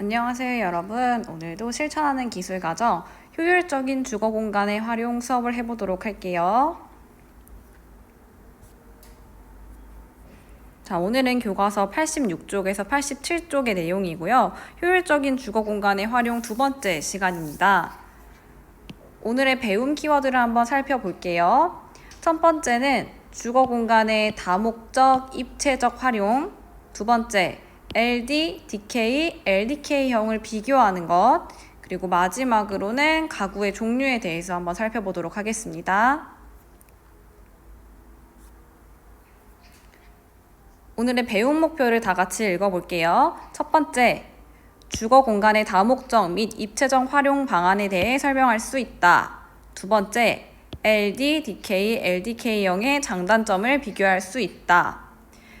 안녕하세요, 여러분. 오늘도 실천하는 기술 과정 효율적인 주거 공간의 활용 수업을 해보도록 할게요. 자, 오늘은 교과서 86쪽에서 87쪽의 내용이고요. 효율적인 주거 공간의 활용 두 번째 시간입니다. 오늘의 배움 키워드를 한번 살펴볼게요. 첫 번째는 주거 공간의 다목적, 입체적 활용. 두 번째, LD, DK, LDK형을 비교하는 것. 그리고 마지막으로는 가구의 종류에 대해서 한번 살펴보도록 하겠습니다. 오늘의 배움 목표를 다 같이 읽어볼게요. 첫 번째, 주거 공간의 다목적 및 입체적 활용 방안에 대해 설명할 수 있다. 두 번째, LD, DK, LDK형의 장단점을 비교할 수 있다.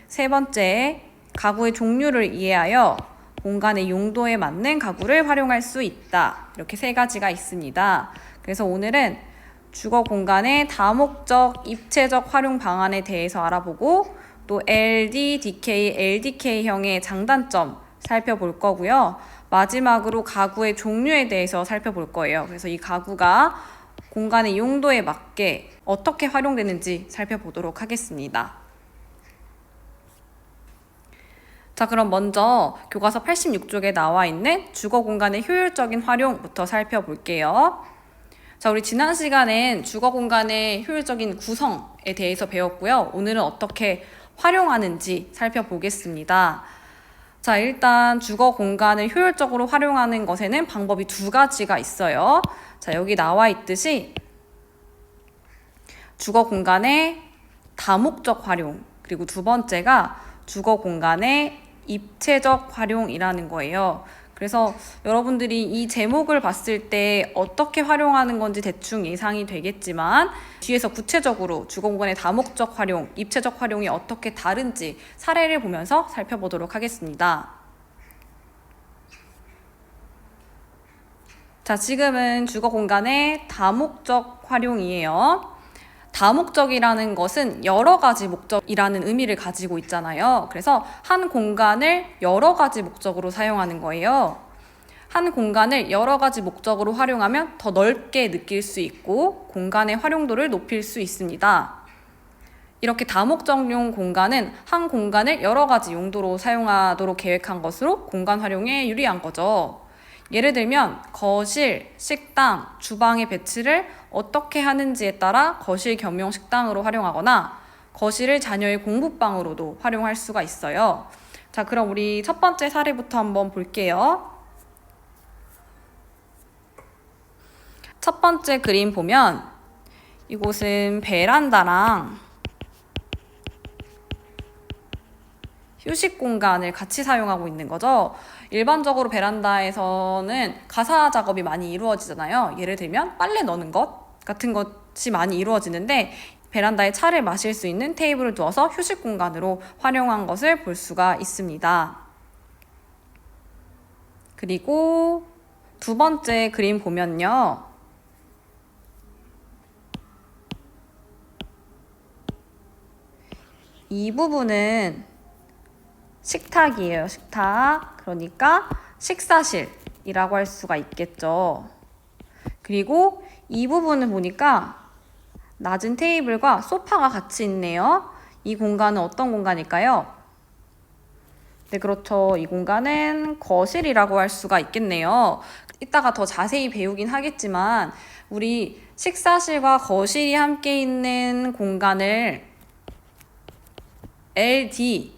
세 번째, 가구의 종류를 이해하여 공간의 용도에 맞는 가구를 활용할 수 있다. 이렇게 세 가지가 있습니다. 그래서 오늘은 주거 공간의 다목적, 입체적 활용 방안에 대해서 알아보고 또 LD, DK, LDK형의 장단점 살펴볼 거고요. 마지막으로 가구의 종류에 대해서 살펴볼 거예요. 그래서 이 가구가 공간의 용도에 맞게 어떻게 활용되는지 살펴보도록 하겠습니다. 자, 그럼 먼저 교과서 86쪽에 나와 있는 주거 공간의 효율적인 활용부터 살펴볼게요. 자, 우리 지난 시간엔 주거 공간의 효율적인 구성에 대해서 배웠고요. 오늘은 어떻게 활용하는지 살펴보겠습니다. 자, 일단 주거 공간을 효율적으로 활용하는 것에는 방법이 두 가지가 있어요. 자, 여기 나와 있듯이 주거 공간의 다목적 활용, 그리고 두 번째가 주거 공간의 입체적 활용이라는 거예요. 그래서 여러분들이 이 제목을 봤을 때 어떻게 활용하는 건지 대충 예상이 되겠지만 뒤에서 구체적으로 주거 공간의 다목적 활용, 입체적 활용이 어떻게 다른지 사례를 보면서 살펴보도록 하겠습니다. 자, 지금은 주거 공간의 다목적 활용이에요. 다목적이라는 것은 여러 가지 목적이라는 의미를 가지고 있잖아요. 그래서 한 공간을 여러 가지 목적으로 사용하는 거예요. 한 공간을 여러 가지 목적으로 활용하면 더 넓게 느낄 수 있고 공간의 활용도를 높일 수 있습니다. 이렇게 다목적용 공간은 한 공간을 여러 가지 용도로 사용하도록 계획한 것으로 공간 활용에 유리한 거죠. 예를 들면 거실, 식당, 주방의 배치를 어떻게 하는지에 따라 거실 겸용 식당으로 활용하거나 거실을 자녀의 공부방으로도 활용할 수가 있어요. 자, 그럼 우리 첫 번째 사례부터 한번 볼게요. 첫 번째 그림 보면 이곳은 베란다랑 휴식 공간을 같이 사용하고 있는 거죠. 일반적으로 베란다에서는 가사 작업이 많이 이루어지잖아요. 예를 들면 빨래 넣는 것 같은 것이 많이 이루어지는데 베란다에 차를 마실 수 있는 테이블을 두어서 휴식 공간으로 활용한 것을 볼 수가 있습니다. 그리고 두 번째 그림 보면요. 이 부분은 식탁이에요, 식탁. 그러니까 식사실이라고 할 수가 있겠죠. 그리고 이 부분을 보니까 낮은 테이블과 소파가 같이 있네요. 이 공간은 어떤 공간일까요? 네, 그렇죠. 이 공간은 거실이라고 할 수가 있겠네요. 이따가 더 자세히 배우긴 하겠지만, 우리 식사실과 거실이 함께 있는 공간을 LD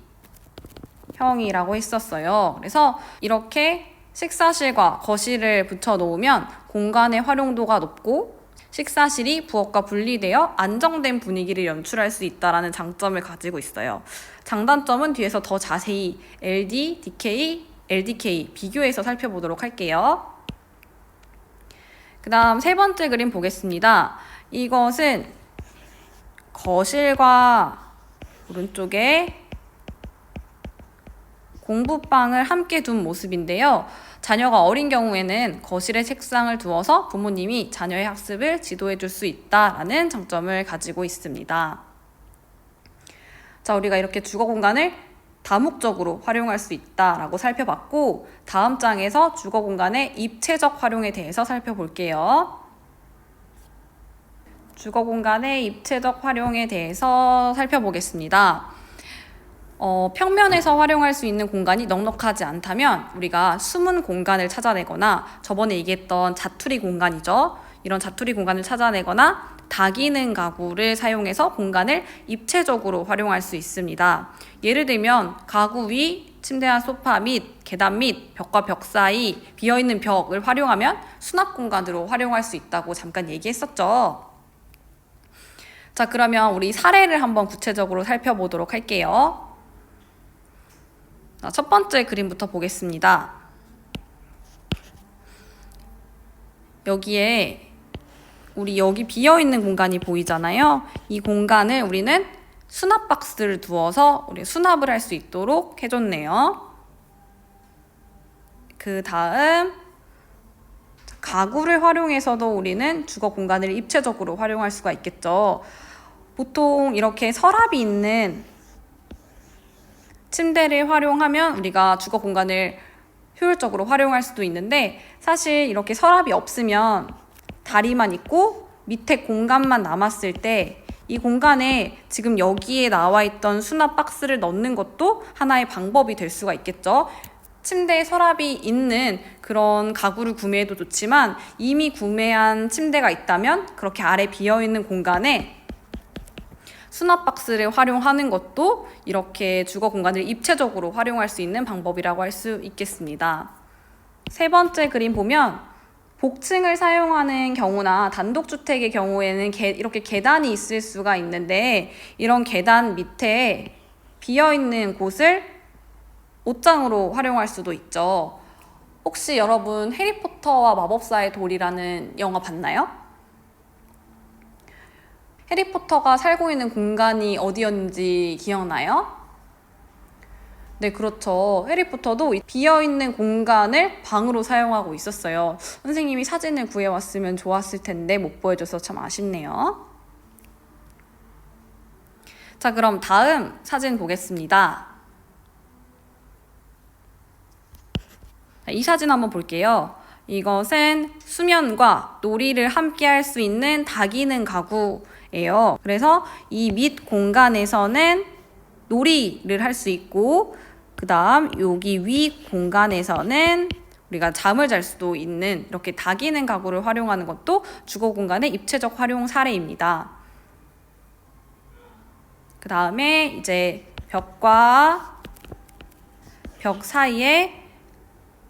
형이라고 했었어요. 그래서 이렇게 식사실과 거실을 붙여 놓으면 공간의 활용도가 높고 식사실이 부엌과 분리되어 안정된 분위기를 연출할 수 있다라는 장점을 가지고 있어요. 장단점은 뒤에서 더 자세히 LD, DK, LDK 비교해서 살펴보도록 할게요. 그 다음 세 번째 그림 보겠습니다. 이것은 거실과 오른쪽에 공부방을 함께 둔 모습인데요. 자녀가 어린 경우에는 거실에 책상을 두어서 부모님이 자녀의 학습을 지도해 줄 수 있다라는 장점을 가지고 있습니다. 자, 우리가 이렇게 주거 공간을 다목적으로 활용할 수 있다라고 살펴봤고 다음 장에서 주거 공간의 입체적 활용에 대해서 살펴볼게요. 주거 공간의 입체적 활용에 대해서 살펴보겠습니다. 어, 평면에서 활용할 수 있는 공간이 넉넉하지 않다면 우리가 숨은 공간을 찾아내거나 저번에 얘기했던 자투리 공간이죠. 이런 자투리 공간을 찾아내거나 다기능 가구를 사용해서 공간을 입체적으로 활용할 수 있습니다. 예를 들면 가구 위 침대와 소파 및 계단 및 벽과 벽 사이 비어있는 벽을 활용하면 수납 공간으로 활용할 수 있다고 잠깐 얘기했었죠. 자, 그러면 우리 사례를 한번 구체적으로 살펴보도록 할게요. 자, 첫 번째 그림부터 보겠습니다. 여기에 우리 여기 비어 있는 공간이 보이잖아요. 이 공간을 우리는 수납 박스를 두어서 우리 수납을 할 수 있도록 해줬네요. 그 다음 가구를 활용해서도 우리는 주거 공간을 입체적으로 활용할 수가 있겠죠. 보통 이렇게 서랍이 있는 침대를 활용하면 우리가 주거 공간을 효율적으로 활용할 수도 있는데 사실 이렇게 서랍이 없으면 다리만 있고 밑에 공간만 남았을 때 이 공간에 지금 여기에 나와 있던 수납 박스를 넣는 것도 하나의 방법이 될 수가 있겠죠. 침대에 서랍이 있는 그런 가구를 구매해도 좋지만 이미 구매한 침대가 있다면 그렇게 아래 비어 있는 공간에 수납 박스를 활용하는 것도 이렇게 주거 공간을 입체적으로 활용할 수 있는 방법이라고 할 수 있겠습니다. 세 번째 그림 보면 복층을 사용하는 경우나 단독주택의 경우에는 게, 이렇게 계단이 있을 수가 있는데 이런 계단 밑에 비어있는 곳을 옷장으로 활용할 수도 있죠. 혹시 여러분 해리포터와 마법사의 돌이라는 영화 봤나요? 해리포터가 살고 있는 공간이 어디였는지 기억나요? 네, 그렇죠. 해리포터도 비어있는 공간을 방으로 사용하고 있었어요. 선생님이 사진을 구해왔으면 좋았을 텐데 못 보여줘서 참 아쉽네요. 자, 그럼 다음 사진 보겠습니다. 이 사진 한번 볼게요. 이것은 수면과 놀이를 함께 할 수 있는 다기능 가구 예요. 그래서 이 밑 공간에서는 놀이를 할 수 있고, 그 다음 여기 위 공간에서는 우리가 잠을 잘 수도 있는 이렇게 다기능 가구를 활용하는 것도 주거 공간의 입체적 활용 사례입니다. 그 다음에 이제 벽과 벽 사이에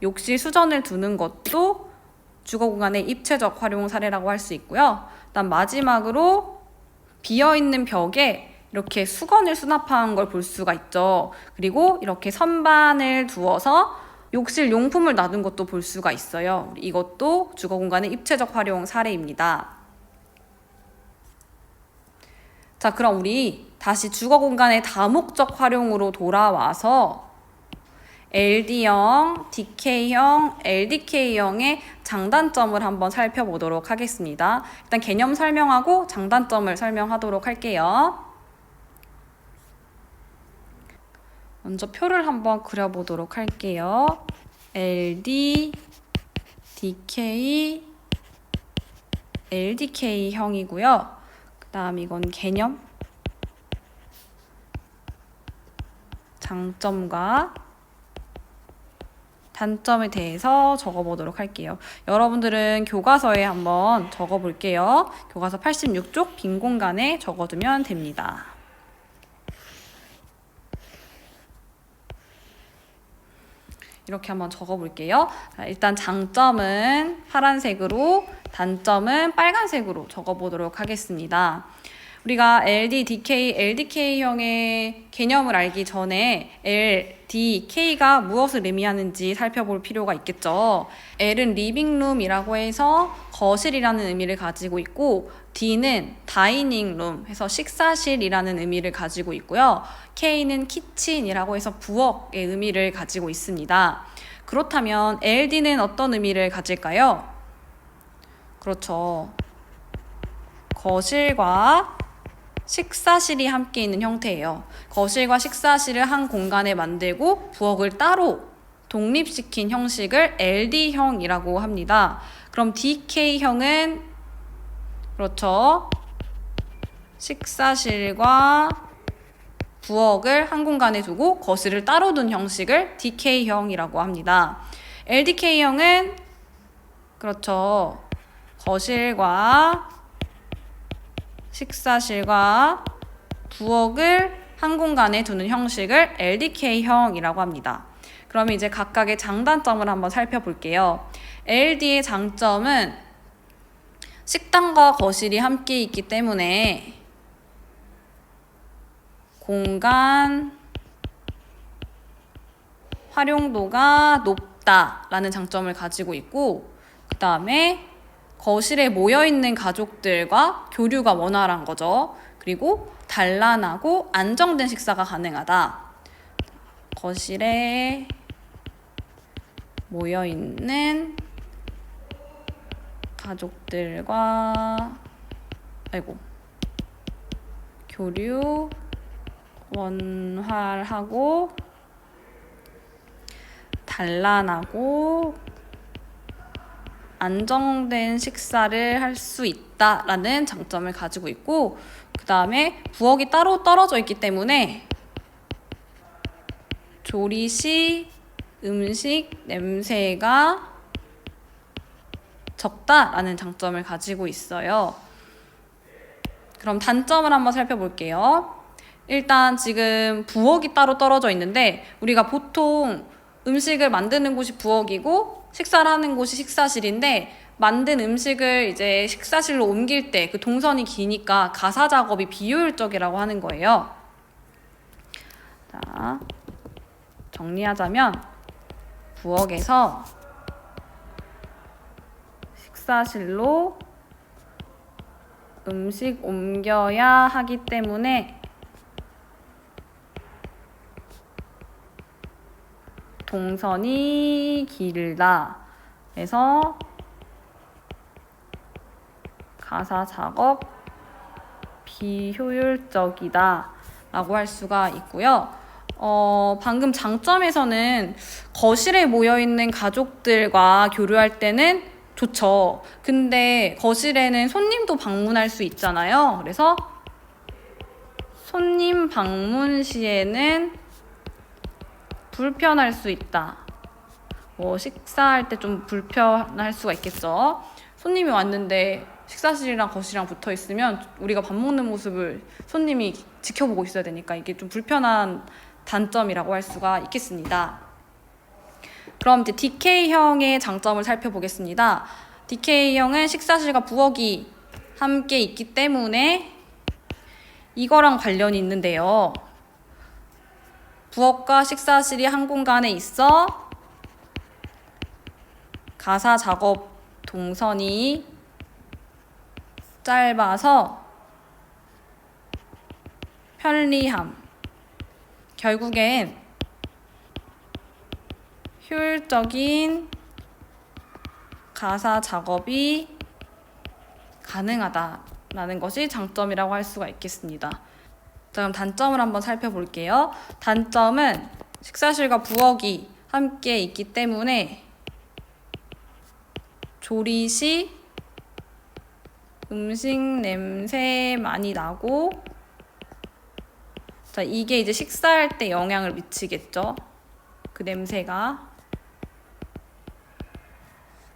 욕실 수전을 두는 것도 주거 공간의 입체적 활용 사례라고 할 수 있고요. 그다음 마지막으로 비어 있는 벽에 이렇게 수건을 수납한 걸 볼 수가 있죠. 그리고 이렇게 선반을 두어서 욕실 용품을 놔둔 것도 볼 수가 있어요. 이것도 주거 공간의 입체적 활용 사례입니다. 자, 그럼 우리 다시 주거 공간의 다목적 활용으로 돌아와서 LD형, DK형, LDK형의 장단점을 한번 살펴보도록 하겠습니다. 일단 개념 설명하고 장단점을 설명하도록 할게요. 먼저 표를 한번 그려보도록 할게요. LD, DK, LDK형이고요. 그 다음 이건 개념, 장점과 단점에 대해서 적어보도록 할게요. 여러분들은 교과서에 한번 적어볼게요. 교과서 86쪽 빈 공간에 적어두면 됩니다. 이렇게 한번 적어볼게요. 자, 일단 장점은 파란색으로, 단점은 빨간색으로 적어보도록 하겠습니다. 우리가 LD, DK, LDK형의 개념을 알기 전에 L, D, K가 무엇을 의미하는지 살펴볼 필요가 있겠죠. L은 리빙룸이라고 해서 거실이라는 의미를 가지고 있고 D는 다이닝룸 해서 식사실이라는 의미를 가지고 있고요. K는 키친이라고 해서 부엌의 의미를 가지고 있습니다. 그렇다면 LD는 어떤 의미를 가질까요? 그렇죠. 거실과 식사실이 함께 있는 형태예요. 거실과 식사실을 한 공간에 만들고 부엌을 따로 독립시킨 형식을 LD형이라고 합니다. 그럼 DK형은 그렇죠. 식사실과 부엌을 한 공간에 두고 거실을 따로 둔 형식을 DK형이라고 합니다. LDK형은 그렇죠. 거실과 식사실과 부엌을 한 공간에 두는 형식을 LDK형이라고 합니다. 그러면 이제 각각의 장단점을 한번 살펴볼게요. LD의 장점은 식당과 거실이 함께 있기 때문에 공간 활용도가 높다라는 장점을 가지고 있고 그 다음에 거실에 모여 있는 가족들과 교류가 원활한 거죠. 그리고 단란하고 안정된 식사가 가능하다. 거실에 모여 있는 가족들과 아이고 교류 원활하고 단란하고 안정된 식사를 할 수 있다라는 장점을 가지고 있고 그 다음에 부엌이 따로 떨어져 있기 때문에 조리 시 음식 냄새가 적다라는 장점을 가지고 있어요. 그럼 단점을 한번 살펴볼게요. 일단 지금 부엌이 따로 떨어져 있는데 우리가 보통 음식을 만드는 곳이 부엌이고 식사를 하는 곳이 식사실인데 만든 음식을 이제 식사실로 옮길 때 그 동선이 기니까 가사 작업이 비효율적이라고 하는 거예요. 자, 정리하자면 부엌에서 식사실로 음식 옮겨야 하기 때문에 동선이 길다. 그래서 가사 작업 비효율적이다. 라고 할 수가 있고요. 어, 방금 장점에서는 거실에 모여 있는 가족들과 교류할 때는 좋죠. 근데 거실에는 손님도 방문할 수 있잖아요. 그래서 손님 방문 시에는 불편할 수 있다. 뭐 식사할 때 좀 불편할 수가 있겠죠. 손님이 왔는데 식사실이랑 거실이랑 붙어 있으면 우리가 밥 먹는 모습을 손님이 지켜보고 있어야 되니까 이게 좀 불편한 단점이라고 할 수가 있겠습니다. 그럼 이제 DK형의 장점을 살펴보겠습니다. DK형은 식사실과 부엌이 함께 있기 때문에 이거랑 관련이 있는데요. 부엌과 식사실이 한 공간에 있어 가사 작업 동선이 짧아서 편리함. 결국엔 효율적인 가사 작업이 가능하다라는 것이 장점이라고 할 수가 있겠습니다. 자, 그럼 단점을 한번 살펴볼게요. 단점은 식사실과 부엌이 함께 있기 때문에 조리 시 음식 냄새 많이 나고 자, 이게 이제 식사할 때 영향을 미치겠죠. 그 냄새가.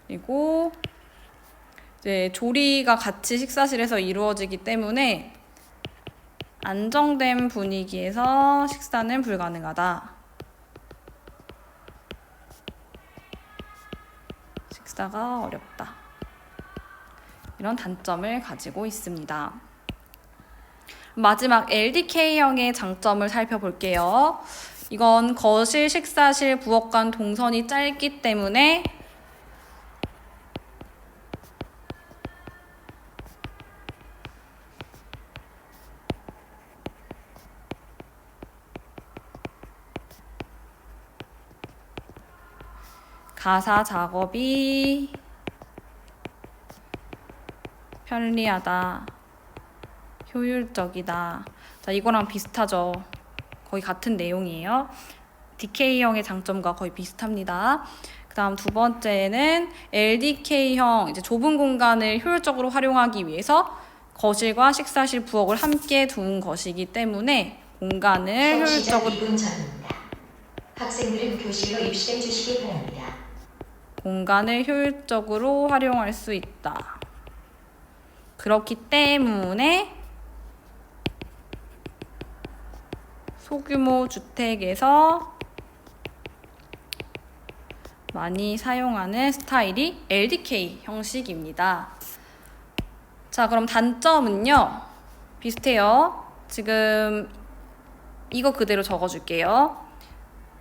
그리고 이제 조리가 같이 식사실에서 이루어지기 때문에 안정된 분위기에서 식사는 불가능하다. 식사가 어렵다. 이런 단점을 가지고 있습니다. 마지막 LDK형의 장점을 살펴볼게요. 이건 거실, 식사실, 부엌 간 동선이 짧기 때문에 가사 작업이 편리하다. 효율적이다. 자, 이거랑 비슷하죠. 거의 같은 내용이에요. DK형의 장점과 거의 비슷합니다. 그 다음 두 번째는 LDK형, 이제 좁은 공간을 효율적으로 활용하기 위해서 거실과 식사실, 부엌을 함께 둔 것이기 때문에 공간을 효율적으로 2분 전입니다. 학생들은 교실로 입실해 주시기 바랍니다. 공간을 효율적으로 활용할 수 있다. 그렇기 때문에 소규모 주택에서 많이 사용하는 스타일이 LDK 형식입니다. 자, 그럼 단점은요. 비슷해요. 지금 이거 그대로 적어줄게요.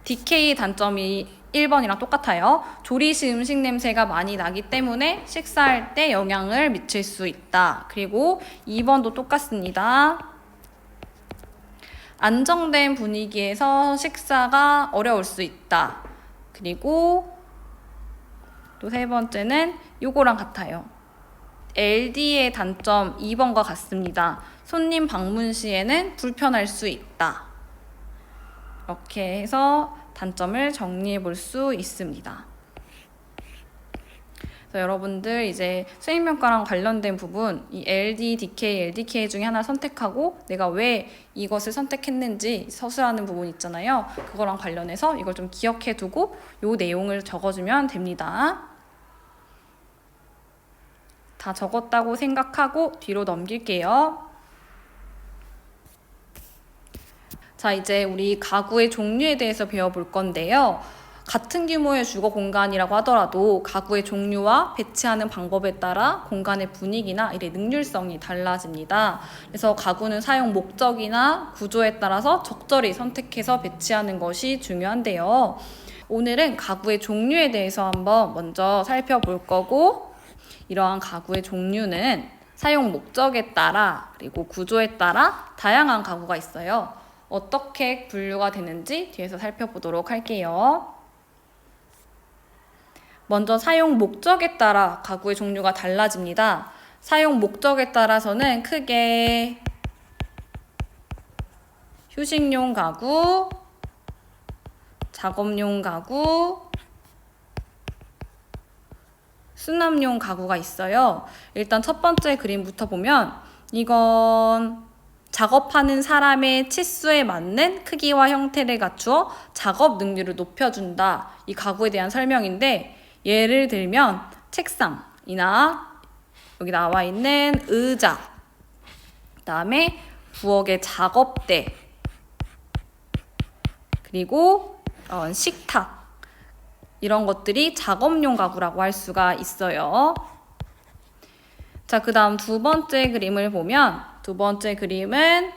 DK 단점이 1번이랑 똑같아요. 조리 시 음식 냄새가 많이 나기 때문에 식사할 때 영향을 미칠 수 있다. 그리고 2번도 똑같습니다. 안정된 분위기에서 식사가 어려울 수 있다. 그리고 또 세 번째는 요거랑 같아요. LD의 단점 2번과 같습니다. 손님 방문 시에는 불편할 수 있다. 이렇게 해서 단점을 정리해 볼 수 있습니다. 여러분들 이제 수행평가랑 관련된 부분, 이 LD, DK, LDK 중에 하나 선택하고 내가 왜 이것을 선택했는지 서술하는 부분 있잖아요. 그거랑 관련해서 이걸 좀 기억해 두고 요 내용을 적어주면 됩니다. 다 적었다고 생각하고 뒤로 넘길게요. 자, 이제 우리 가구의 종류에 대해서 배워볼 건데요. 같은 규모의 주거 공간이라고 하더라도 가구의 종류와 배치하는 방법에 따라 공간의 분위기나 일의 능률성이 달라집니다. 그래서 가구는 사용 목적이나 구조에 따라서 적절히 선택해서 배치하는 것이 중요한데요. 오늘은 가구의 종류에 대해서 한번 먼저 살펴볼 거고, 이러한 가구의 종류는 사용 목적에 따라 그리고 구조에 따라 다양한 가구가 있어요. 어떻게 분류가 되는지 뒤에서 살펴보도록 할게요. 먼저 사용 목적에 따라 가구의 종류가 달라집니다. 사용 목적에 따라서는 크게 휴식용 가구, 작업용 가구, 수납용 가구가 있어요. 일단 첫 번째 그림부터 보면 이건 작업하는 사람의 치수에 맞는 크기와 형태를 갖추어 작업 능률을 높여준다. 이 가구에 대한 설명인데 예를 들면 책상이나 여기 나와 있는 의자, 그다음에 부엌의 작업대, 그리고 어, 식탁 이런 것들이 작업용 가구라고 할 수가 있어요. 자, 그 다음 두 번째 그림을 보면 두 번째 그림은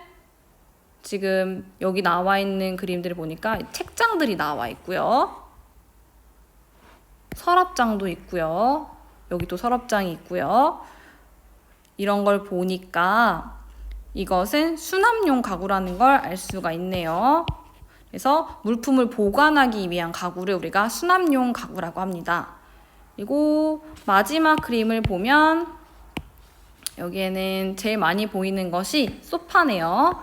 지금 여기 나와 있는 그림들을 보니까 책장들이 나와 있고요. 서랍장도 있고요. 여기도 서랍장이 있고요. 이런 걸 보니까 이것은 수납용 가구라는 걸 알 수가 있네요. 그래서 물품을 보관하기 위한 가구를 우리가 수납용 가구라고 합니다. 그리고 마지막 그림을 보면 여기에는 제일 많이 보이는 것이 소파네요.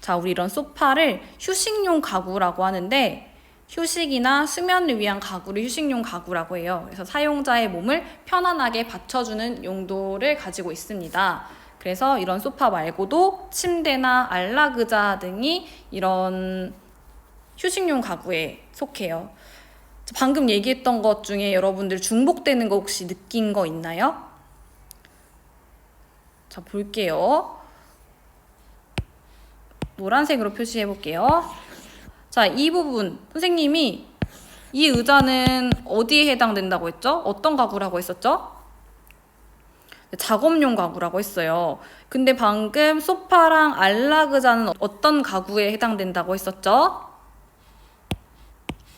자, 우리 이런 소파를 휴식용 가구라고 하는데 휴식이나 수면을 위한 가구를 휴식용 가구라고 해요. 그래서 사용자의 몸을 편안하게 받쳐주는 용도를 가지고 있습니다. 그래서 이런 소파 말고도 침대나 안락의자 등이 이런 휴식용 가구에 속해요. 방금 얘기했던 것 중에 여러분들 중복되는 거 혹시 느낀 거 있나요? 자, 볼게요. 노란색으로 표시해 볼게요. 자, 이 부분 선생님이 이 의자는 어디에 해당된다고 했죠? 어떤 가구라고 했었죠? 작업용 가구라고 했어요. 근데 방금 소파랑 안락 의자는 어떤 가구에 해당된다고 했었죠?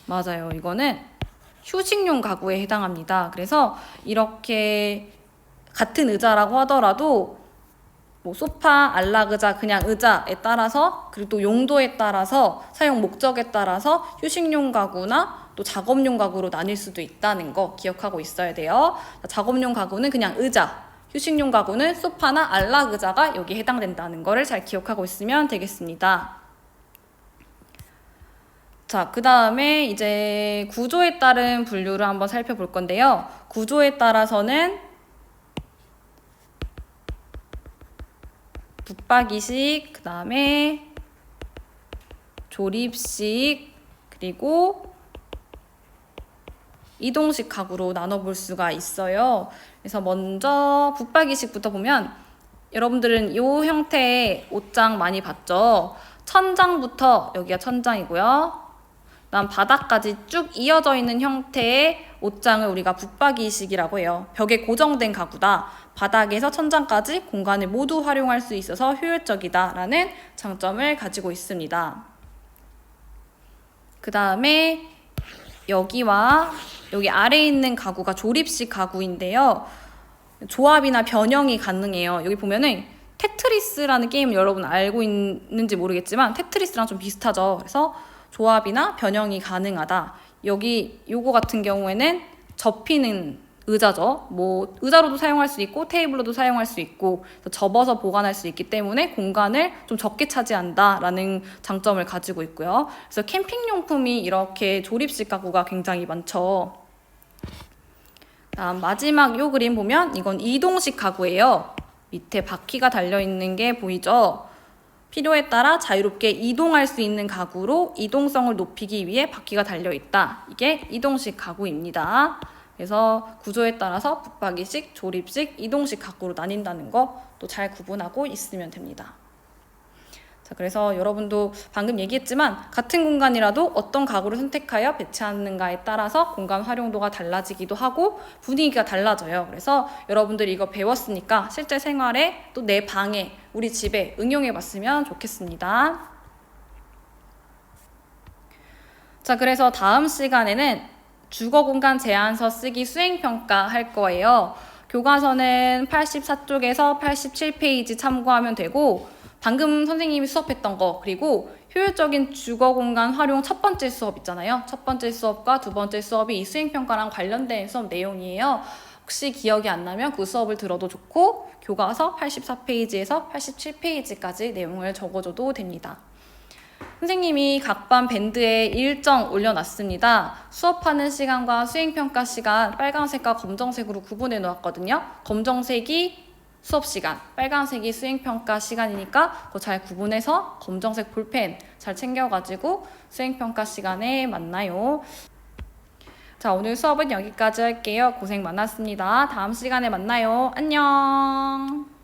맞아요. 이거는 휴식용 가구에 해당합니다. 그래서 이렇게 같은 의자라고 하더라도 뭐 소파, 안락 의자, 그냥 의자에 따라서 그리고 또 용도에 따라서 사용 목적에 따라서 휴식용 가구나 또 작업용 가구로 나뉠 수도 있다는 거 기억하고 있어야 돼요. 작업용 가구는 그냥 의자, 휴식용 가구는 소파나 안락 의자가 여기에 해당된다는 거를 잘 기억하고 있으면 되겠습니다. 자, 그 다음에 이제 구조에 따른 분류를 한번 살펴볼 건데요. 구조에 따라서는 붙박이식, 그 다음에 조립식, 그리고 이동식 가구로 나눠볼 수가 있어요. 그래서 먼저 붙박이식부터 보면 여러분들은 이 형태의 옷장 많이 봤죠? 천장부터 여기가 천장이고요. 그다음 바닥까지 쭉 이어져 있는 형태의 옷장을 우리가 붙박이식이라고 해요. 벽에 고정된 가구다. 바닥에서 천장까지 공간을 모두 활용할 수 있어서 효율적이다라는 장점을 가지고 있습니다. 그 다음에 여기와 여기 아래에 있는 가구가 조립식 가구인데요. 조합이나 변형이 가능해요. 여기 보면은 테트리스라는 게임 여러분 알고 있는지 모르겠지만 테트리스랑 좀 비슷하죠. 그래서 조합이나 변형이 가능하다. 여기 요거 같은 경우에는 접히는 의자죠. 뭐 의자로도 사용할 수 있고 테이블로도 사용할 수 있고 접어서 보관할 수 있기 때문에 공간을 좀 적게 차지한다라는 장점을 가지고 있고요. 그래서 캠핑 용품이 이렇게 조립식 가구가 굉장히 많죠. 다음 마지막 요 그림 보면 이건 이동식 가구예요. 밑에 바퀴가 달려 있는 게 보이죠? 필요에 따라 자유롭게 이동할 수 있는 가구로 이동성을 높이기 위해 바퀴가 달려 있다. 이게 이동식 가구입니다. 그래서 구조에 따라서 붙박이식, 조립식, 이동식 가구로 나뉜다는 거 또 잘 구분하고 있으면 됩니다. 자, 그래서 여러분도 방금 얘기했지만 같은 공간이라도 어떤 가구를 선택하여 배치하는가에 따라서 공간 활용도가 달라지기도 하고 분위기가 달라져요. 그래서 여러분들이 이거 배웠으니까 실제 생활에 또 내 방에 우리 집에 응용해 봤으면 좋겠습니다. 자, 그래서 다음 시간에는 주거 공간 제안서 쓰기 수행 평가 할 거예요. 교과서는 84쪽에서 87페이지 참고하면 되고 방금 선생님이 수업했던 거 그리고 효율적인 주거 공간 활용 첫 번째 수업 있잖아요. 첫 번째 수업과 두 번째 수업이 이 수행 평가랑 관련된 수업 내용이에요. 혹시 기억이 안 나면 그 수업을 들어도 좋고 교과서 84페이지에서 87페이지까지 내용을 적어줘도 됩니다. 선생님이 각반 밴드에 일정 올려놨습니다. 수업하는 시간과 수행평가 시간 빨간색과 검정색으로 구분해 놓았거든요. 검정색이 수업 시간, 빨간색이 수행평가 시간이니까 그거 잘 구분해서 검정색 볼펜 잘 챙겨가지고 수행평가 시간에 만나요. 자, 오늘 수업은 여기까지 할게요. 고생 많았습니다. 다음 시간에 만나요. 안녕.